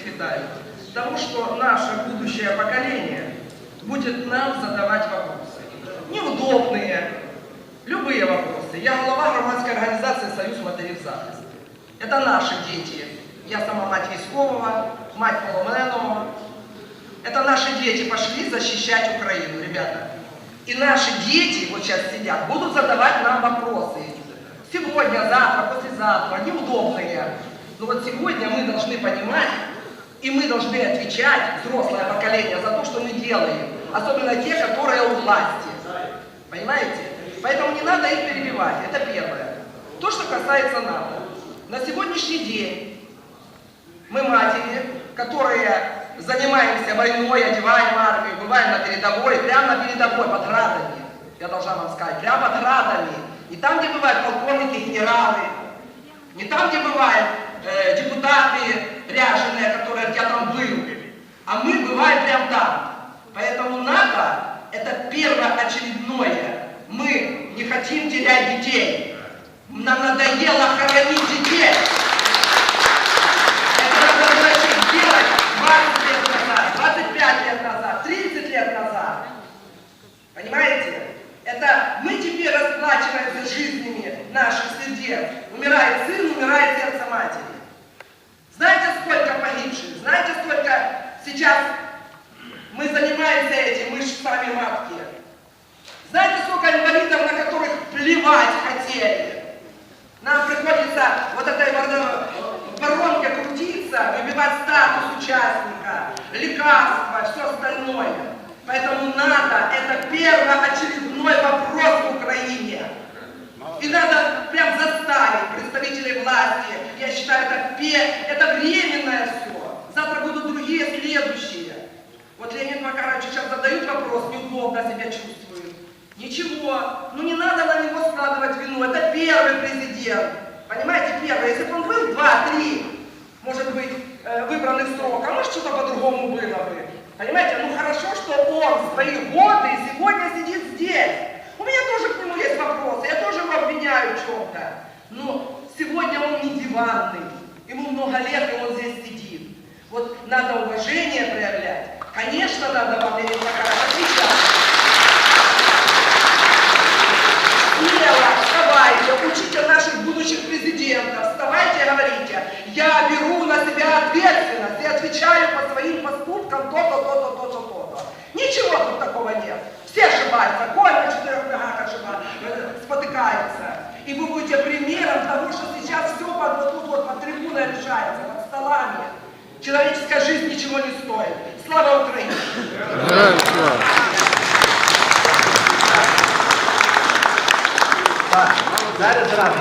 процветают? Тому что наше будущее поколение будет нам задавать вопросы. Неудобные, любые вопросы. Я глава громадской организации «Союз матерів захист». Это наши дети. Я сама мать військового, мать поломленного. Это наши дети пошли защищать Украину, ребята. И наши дети, вот сейчас сидят, будут задавать нам вопросы. Сегодня, завтра, послезавтра, неудобные. Но вот сегодня мы должны понимать, и мы должны отвечать, взрослое поколение, за то, что мы делаем. Особенно те, которые у власти. Понимаете? Поэтому не надо их перебивать. Это первое. То, что касается НАТО. На сегодняшний день мы матери, которые занимаемся войной, одеваем армию, бываем на передовой, прямо на передовой, под градами. Я должна вам сказать, прямо под градами. Не там, где бывают полковники, генералы, не там, где бывают э, депутаты ряженые, которые я там был, а мы бываем прямо там. Поэтому НАТО это первоочередное. Мы не хотим терять детей. Нам надоело хоронить детей. Это надо сделать 20 лет назад, 25 лет назад, 30 лет назад. Понимаете? Это мы теперь расплачиваемся жизнями наших сердец. Умирает сын, умирает сердце матери. Знаете, сколько погибших? Знаете, сколько сейчас мы занимаемся этим, мы же сами матки. Знаете, сколько инвалидов, на которых плевать хотели? Нам приходится вот этой вор- воронке крутиться, выбивать статус участника, лекарства, все остальное. Поэтому надо, это первоочередной вопрос в Украине. И надо прям заставить представителей власти. Я считаю, это, это временное все. Завтра будут другие, следующие. Вот Леонид Макарович сейчас задают вопрос, неудобно себя чувствует. Ничего, ну не надо на него складывать вину. Это первый президент. Понимаете, первый. Если бы он был два-три, может быть, э, выбранный срок, а может что-то по-другому было бы. Понимаете, ну хорошо, что он в свои годы сегодня сидит здесь. У меня тоже к нему есть вопросы, я тоже его обвиняю в чем-то. Но сегодня он не диванный, ему много лет, и он здесь сидит. Вот надо уважение проявлять. Конечно, надо вам, Леонид Макарович, отвечать. Поступкам то-то, то-то, то-то, то-то. Ничего тут такого нет. Все ошибаются, конь на четырех ногах ошиба- э, спотыкается. И вы будете примером того, что сейчас все под, вот тут вот под трибуной решается, под столами. Человеческая жизнь ничего не стоит. Слава Украине! Так, зараз зразу.